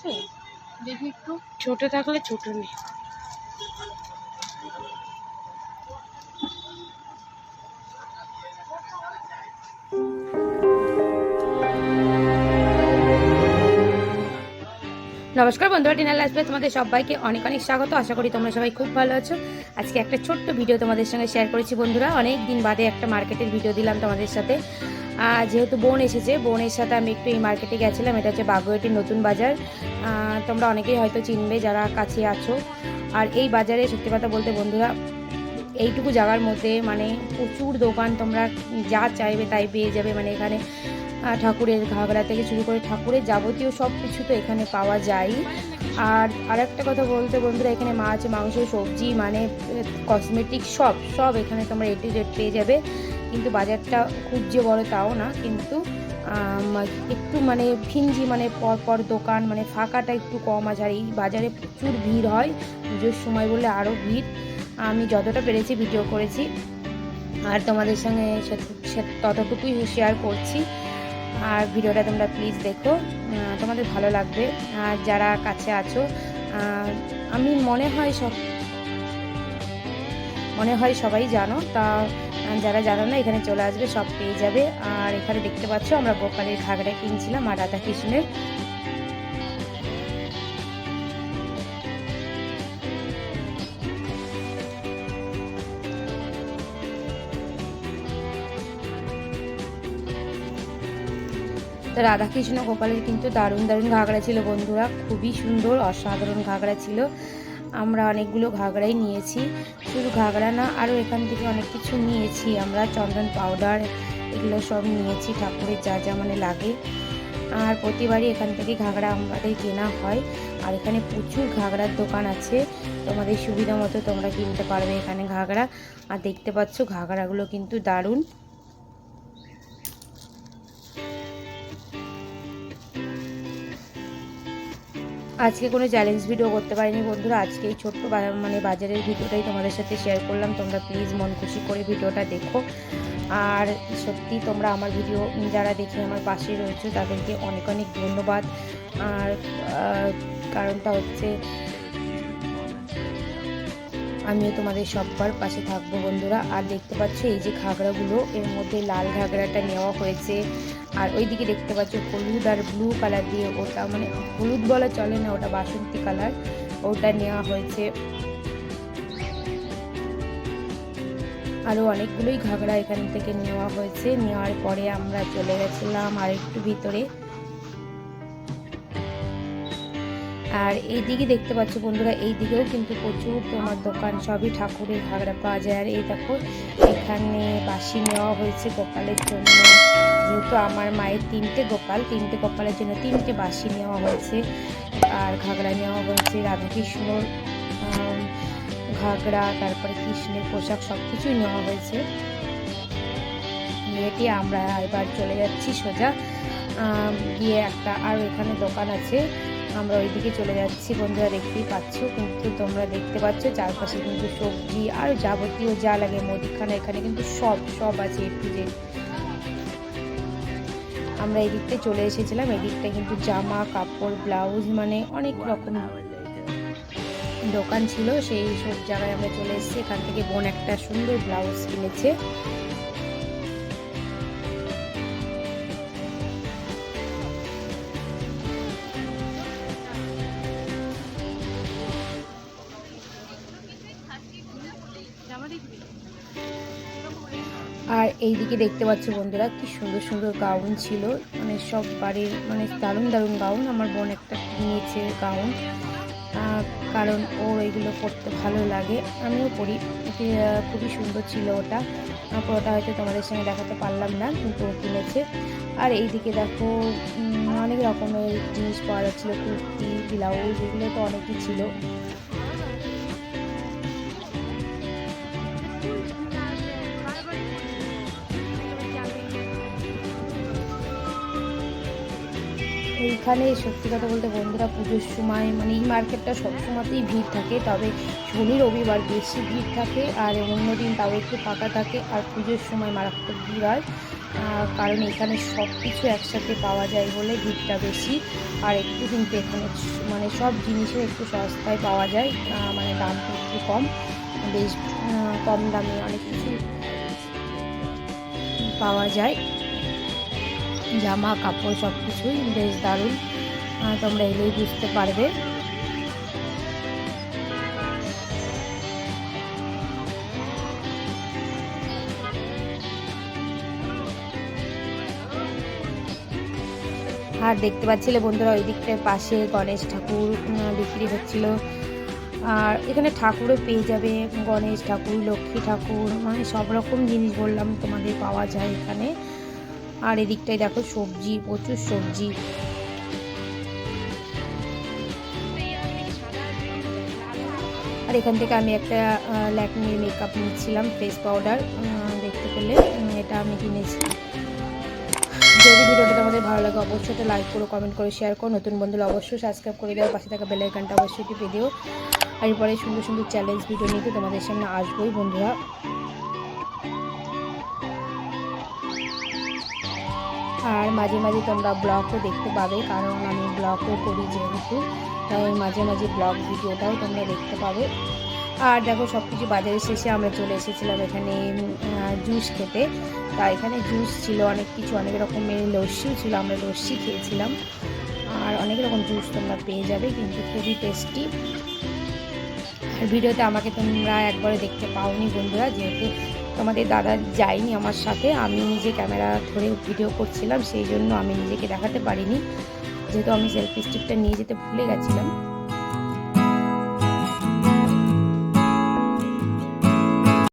আছে? দেখি একটু। ছোট থাকলে ছোট নেই নমস্কার বন্ধুরা টিনাল লাইফে তোমাদের সবাইকে অনেক অনেক স্বাগত। আশা করি তোমরা সবাই খুব ভালো আছো। আজকে একটা ছোট্ট ভিডিও তোমাদের সঙ্গে শেয়ার করেছি বন্ধুরা। অনেক দিন বাদে একটা মার্কেটের ভিডিও দিলাম তোমাদের সাথে। যেহেতু বোন এসেছে, বোনের সাথে আমি একটু এই মার্কেটে গেছিলাম। এটা হচ্ছে বাগুয়াটির নতুন বাজার। তোমরা অনেকেই হয়তো চিনবে যারা কাছে আছো। আর এই বাজারে সত্যি কথা বলতে বন্ধুরা, এইটুকু জায়গার মধ্যে মানে প্রচুর দোকান তোমরা যা চাইবে তাই পেয়ে যাবে। মানে এখানে ঠাকুরের ঘাগরা থেকে শুরু করে ঠাকুরের যাবতীয় সব কিছু তো এখানে পাওয়া যায়। আর আরেকটা কথা বলতে বন্ধুরা, এখানে মাছ, মাংস, সবজি মানে কসমেটিক সব সব এখানে তোমরা এ টু জেড পেয়ে যাবে। কিন্তু বাজারটা খুব যে বড় তাও না, কিন্তু একটু মানে ফিঞ্জি মানে পর পর দোকান মানে ফাঁকাটা একটু কম। আছে আর এই বাজারে প্রচুর ভিড় হয়, পুজোর সময় বলে আরও ভিড়, আমি যতটা পেরেছি ভিডিও করেছি। আর তোমাদের সঙ্গে ততটুকুই শেয়ার করছি। আর ভিডিওটা তোমরা প্লিজ দেখো। তোমাদের ভালো লাগবে। আর যারা কাছে আছো আমি মনে হয় সব মনে হয় সবাই জানো। তা যারা জানো না, এখানে চলে আসবে, সব পেয়ে যাবে। আর এখানে দেখতে পাচ্ছ, আমরা গোপালের ঘাগরা কিনছিলাম আর রাধা কৃষ্ণের তো রাধাকৃষ্ণ, গোপালের কিন্তু দারুণ দারুণ ঘাগরা ছিল বন্ধুরা। খুবই সুন্দর, অসাধারণ ঘাগরা ছিল। আমরা অনেকগুলো ঘাগরাই নিয়েছি। শুধু ঘাগরা না, আরও এখান থেকে অনেক কিছু নিয়েছি। আমরা চন্দন পাউডার এগুলো সব নিয়েছি, ঠাকুরের যা যা মানে লাগে। আর প্রতিবারই এখান থেকে ঘাগরা আমাদের কেনা হয়। আর এখানে প্রচুর ঘাগরার দোকান আছে। তোমাদের সুবিধা মতো তোমরা কিনতে পারবে এখানে ঘাগরা। আর দেখতে পাচ্ছ, ঘাগরাগুলো কিন্তু দারুণ। আজকে কোনো চ্যালেঞ্জ ভিডিও করতে পারিনি বন্ধুরা। আজকে এই ছোট্ট মানে বাজারের ভিডিওটাই তোমাদের সাথে শেয়ার করলাম। তোমরা প্লিজ মন খুশি করে ভিডিওটা দেখো। আর সত্যি তোমরা আমার ভিডিও যারা দেখে আমার পাশে রয়েছে, তাদেরকে অনেক অনেক ধন্যবাদ। আর কারণটা হচ্ছে আমিও তোমাদের সব্বার পাশে থাকব বন্ধুরা। আর দেখতে পাচ্ছ এই যে ঘাগড়াগুলো, এর মধ্যে লাল ঘাগরাটা নেওয়া হয়েছে। আর ওইদিকে দেখতে পাচ্ছ হলুদ আর ব্লু কালার দিয়ে ওটা মানে হলুদ বলা চলে না, ওটা বাসন্তী কালার। ওটা নেওয়া হয়েছে। আরও অনেকগুলোই ঘাগরা এখান থেকে নেওয়া হয়েছে। নেওয়ার পরে আমরা চলে গেছিলাম আর একটু ভিতরে। আর এই দিকে দেখতে পাচ্ছ বন্ধুরা এই দিকেও কিন্তু প্রচুর তোমার দোকান সবই ঠাকুরের ঘাগরা পাওয়া যায়। আর এই দেখো, এখানে বাসি নেওয়া হয়েছে গোপালের জন্য। যেহেতু আমার মায়ের তিনটে গোপাল, তিনটে গোপালের জন্য তিনটে বাসি নেওয়া হয়েছে। আর ঘাগরা নেওয়া হয়েছে রাধাকৃষ্ণর ঘাগরা, তারপরে কৃষ্ণের পোশাক সব কিছুই নেওয়া হয়েছে। মেয়েটি আমরা এবার চলে যাচ্ছি সোজা। গিয়ে একটা আর এখানে দোকান আছে। আমরা ওইদিকে চলে যাচ্ছি। বন্ধুরা দেখতেই পাচ্ছ কিন্তু তোমরা দেখতে পাচ্ছ চারপাশে কিন্তু সবজি আর যাবতীয় যা লাগে মুদিখানা এখানে কিন্তু সব সব আছে একটু যে আমরা এই দিকতে চলে এসেছিলাম এই দিকটা কিন্তু জামা কাপড় ব্লাউজ মানে অনেক রকম দোকান ছিল। সেই সব জায়গায় আমরা চলে এসেছি। এখান থেকে বোন একটা সুন্দর ব্লাউজ কিনেছে। আর এইদিকে দেখতে পাচ্ছ বন্ধুরা, কি সুন্দর সুন্দর গাউন ছিল। মানে সব বাড়ির মানে দারুণ দারুণ গাউন আমার বোন একটা কিনেছে গাউন কারণ ও এগুলো পরতে ভালো লাগে। আমিও পড়ি খুবই সুন্দর ছিল ওটা। পুরোটা হয়তো তোমাদের সঙ্গে দেখাতে পারলাম না, কিন্তু ও কিনেছে। আর এইদিকে দেখো অনেক রকমের জিনিস পাওয়া যাচ্ছিল, কুর্তি, ব্লাউজ, এগুলো তো অনেকই ছিল। এইখানে সত্যি কথা বলতে বন্ধুরা পুজোর সময় মানে এই মার্কেটটা সবসময়তেই ভিড় থাকে, তবে শনি, রবিবার বেশি ভিড় থাকে আর অন্য দিন তাও একটু ফাঁকা থাকে আর পুজোর সময় মারাত্মক ভিড় হয়। কারণ এখানে সব কিছু একসাথে পাওয়া যায় বলে ভিড়টা বেশি আর একটু কিন্তু এখানে মানে সব জিনিসও একটু সস্তায় পাওয়া যায় মানে দামটা একটু কম, বেশ কম দামে অনেক কিছু পাওয়া যায়। জামা, কাপড় সব কিছুই বেশ দারুণ। তোমরা এলেই বুঝতে পারবে। আর দেখতে পাচ্ছিলে বন্ধুরা, ওই দিকটার পাশে গণেশ ঠাকুর বিক্রি হচ্ছিল। আর এখানে ঠাকুরও পেয়ে যাবে, গণেশ ঠাকুর, লক্ষ্মী ঠাকুর মানে সব রকম জিনিস বললাম তোমাদের পাওয়া যায় এখানে। আর এদিকটায় দেখো সবজি, প্রচুর সবজি। আর এখান থেকে আমি একটা ল্যাকমির মেকআপ নিচ্ছিলাম ফেস পাউডার দেখতে পেলে এটা আমি কিনেছি। যদি ভিডিওটা তোমাদের ভালো লাগে, অবশ্যই একটা লাইক করো কমেন্ট করে শেয়ার করো। নতুন বন্ধুরা অবশ্যই সাবস্ক্রাইব করে দেওয়ার পাশে থাকা বেল আইকনটা অবশ্যই টিপে দিও। আর এরপরে সুন্দর সুন্দর চ্যালেঞ্জ ভিডিও নিয়ে তোমাদের সামনে আসবোই, বন্ধুরা। আর মাঝে মাঝে তোমরা ব্লগও দেখতে পাবে, কারণ আমি ব্লগও করি যেহেতু, তাই মাঝে মাঝে ব্লগ ভিডিওটাও তোমরা দেখতে পাবে। আর দেখো সব কিছু বাজারের শেষে আমরা চলে এসেছিলাম এখানে জুস খেতে। তা এখানে জুস ছিল, অনেক কিছু, অনেক রকমের লস্যিও ছিল, আমরা লস্যি খেয়েছিলাম। আর অনেক রকম জুস তোমরা পেয়ে যাবে, কিন্তু খুবই টেস্টি। আর ভিডিওতে আমাকে তোমরা একবারে দেখতে পাওনি বন্ধুরা, যেহেতু তোমাদের দাদা যায়নি আমার সাথে, আমি নিজে ক্যামেরা ধরে ভিডিও করছিলাম, সেই জন্য আমি নিজেকে দেখাতে পারিনি। যেহেতু আমি সেলফি স্টিকটা নিয়ে যেতে ভুলে গেছিলাম।